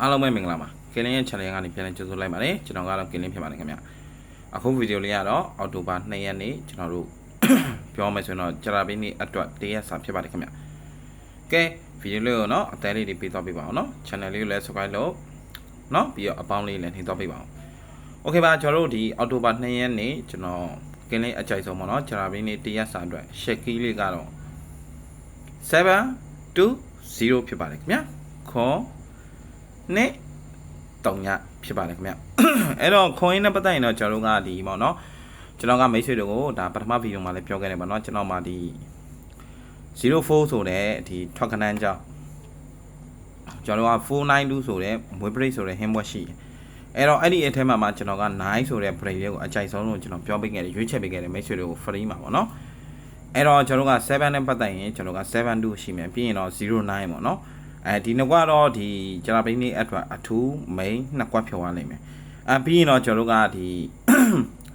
အားလုံးပဲမင်္ဂလာပါကင်းလင်းရဲ့ channel ကနေပြန်လည်ကြိုဆိုလိုက်ပါတယ်ကျွန်တော်ကတော့ကင်းလင်းဖြစ်ပါတယ်ခင်ဗျအခုဗီဒီယိုလေးကတော့အော်တိုဘာ2ရက်နေ့ကျွန်တော်တို့ ပြောမယ်ဆိုရင်တော့ကြာပင်းနေ့အတွက်တရက်စာဖြစ်ပါတယ်ခင်ဗျကဲဗီဒီယိုလေးကိုတော့အသေးလေးတွေပေးသွားပေးပါအောင်နော် channel လေးကိုလည်း subscribe လုပ်နော်ပြီးတော့အပေါင်းလေးလည်းနှိမ့်သွားပေးပါအောင်โอเคပါကျွန်တော်တို့ဒီအော်တိုဘာ2ရက်နေ့ကျွန်တော်ကင်းလင်းအကြိုက်ဆုံးပေါ့နော်ကြာပင်းနေ့တရက်စာအတွက် share key လေးကတော့7 2 0ဖြစ်ပါတယ်ခင်ဗျခေါ် နဲ့တောင်ညဖြစ်ပါတယ်ခင်ဗျအဲ့တော့ခွန်ရင်းနဲ့ပတ်သက်ရင်တော့ကျွန်တော်တို့ကဒီပေါ့နော်ကျွန်တော်ကမိတ်ဆွေတို့ကိုဒါပထမဗီဒီယိုမှာလည်းပြောခဲ့တယ်ပေါ့နော်ကျွန်တော်မှဒီ04ဆိုတဲ့ဒီထွက်ခဏန်းကြောင့်ကျွန်တော်က492ဆိုတဲ့မွေးပရိတ်ဆိုတဲ့ဟင်းဘွက်ရှိတယ်အဲ့တော့အဲ့ဒီအထက်မှာမှကျွန်တော်က9ဆိုတဲ့ break လေးကိုအကြိုက်ဆုံးလို့ကျွန်တော်ပြောပေးခဲ့တယ်ရွေးချယ်ပေးခဲ့တယ်မိတ်ဆွေတို့ကို free မှာပေါ့နော်အဲ့တော့ကျွန်တော်က7နဲ့ပတ်သက်ရင်ကျွန်တော်က72ရှိမယ်ပြီးရင်တော့09ပေါ့နော် အဲဒီနှစ်ကွက်တော့ဒီကျွန်တော်ဘိန်းလေးအတွက်အထူး main နှစ်ကွက်ဖြုတ်ရလိမ့်မယ်အပြီးရင်တော့ကျွန်တော်တို့ကဒီ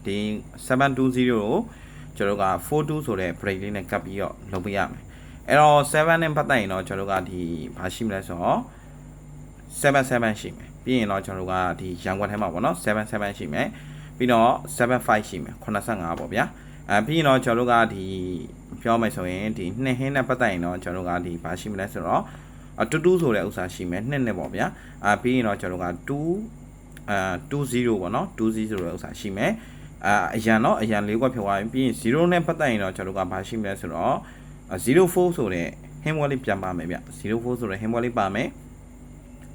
ဒီ720ကိုကျွန်တော်တို့က42ဆိုတဲ့ break လေးနဲ့ကပ်ပြီးတော့လုပ်ပေးရမယ်အဲ့တော့7နဲ့ပတ်သက်ရင်တော့ကျွန်တော်တို့ကဒီဘာရှိမလဲဆိုတော့77ရှိမယ်ပြီးရင်တော့ကျွန်တော်တို့ကဒီရန်ကွက်ထဲမှာပေါ့နော်77ရှိမယ်ပြီးတော့75ရှိမယ်85ပေါ့ဗျာအဲပြီးရင်တော့ကျွန်တော်တို့ကဒီပြောမယ်ဆိုရင်ဒီနှစ်ဟင်းနဲ့ပတ်သက်ရင်တော့ကျွန်တော်တို့ကဒီဘာရှိမလဲဆိုတော့ အတူတူဆိုတဲ့ဥစ္စာရှိမယ်နှစ်နှစ်ပေါ့ဗျာအာပြီးရင်တော့ကျွန်တော်တို့က2အာ20ပေါ့နော်20ဆိုတဲ့ဥစ္စာရှိမယ်အာအရန်တော့အရန်လေးခွက်ဖြစ်သွားပြီပြီးရင်0နဲ့ပတ်သက်ရင်တော့ကျွန်တော်တို့ကဘာရှိမလဲဆိုတော့04ဆိုတဲ့ဟင်းဝဲလေးပြန်ပါမယ်ဗျ04ဆိုတဲ့ဟင်းဝဲလေးပါမယ်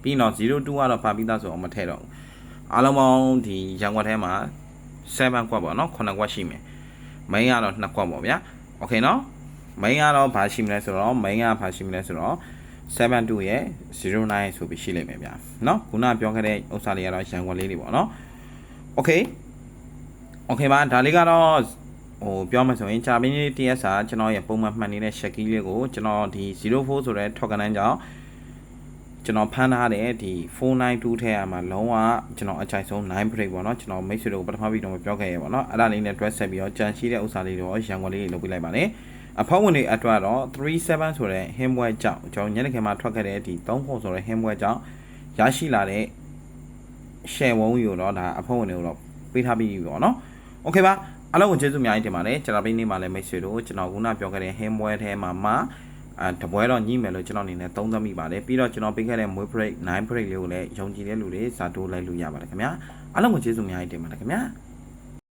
ပြီးရင်တော့02ကတော့ပါပြီးသားဆိုအောင်မထည့်တော့ဘူးအားလုံးပေါင်းဒီရန်ကွက်ထဲမှာ7ကွက်ပေါ့နော်9ကွက်ရှိမယ်မိန်းကတော့2ကွက်ပေါ့ဗျာโอเคနော်မိန်းကတော့ဘာရှိမလဲဆိုတော့မိန်းကဘာရှိမလဲဆိုတော့ 72ရဲ့09ဆိုပြီးရှိလိမ့်မယ်ဗျာเนาะခုနပြောခဲ့တဲ့ဥစ္စာလေးကတော့ရန်ကွက်လေးတွေပေါ့เนาะโอเคโอเคပါဒါလေးကတော့ဟိုပြောမှဆိုရင်ဂျာပင်းလေး TS စာကျွန်တော်ရဲ့ပုံမှန်မှန်နေတဲ့ shaki လေးကိုကျွန်တော်ဒီ04ဆိုတဲ့ token ကြောင့်ကျွန်တော်ဖမ်းထားတဲ့ဒီ492ထဲမှာလုံးဝကျွန်တော်အချိုက်ဆုံး9 break ပေါ့เนาะကျွန်တော်မိတ်ဆွေတို့ပထမဗီဒီယိုမှာပြောခဲ့ရပါเนาะအဲ့ဒါလေးနဲ့ dress ဆက်ပြီးတော့ကြံရှိတဲ့ဥစ္စာလေးတွေရောရန်ကွက်လေးတွေလုပ်ပြလိုက်ပါမယ် အဖောက်ဝင်တွေအတွက်တော့37ဆိုတဲ့ himware ကြောင့်ကျွန်တော်ညနေခင်းမှာထွက်ခဲ့တဲ့ဒီ3ခုဆိုတဲ့ himware ကြောင့်ရရှိလာတဲ့ share ဝုန်းယူတော့ဒါအဖောက်ဝင်တွေကိုတော့ပေးထားပြီးပြီပေါ့နော်။ Okay ပါအားလုံးကိုကျေးဇူးအများကြီးတင်ပါတယ်ကျွန်တော်ပြနေ့မှာလည်းမိတ်ဆွေတို့ကျွန်တော်ခုနပြောခဲ့တဲ့ himware ထဲမှာမှအဲတပွဲတော့ညှိမယ်လို့ကျွန်တော်အနေနဲ့သုံးသပ်မိပါတယ်ပြီးတော့ကျွန်တော်ပေးခဲ့တဲ့မွေး break 9 break လေးကိုလည်းယုံကြည်တဲ့လူတွေစာတိုးလိုက်လို့ရပါတယ်ခင်ဗျာအားလုံးကိုကျေးဇူးအများကြီးတင်ပါတယ်ခင်ဗျာ။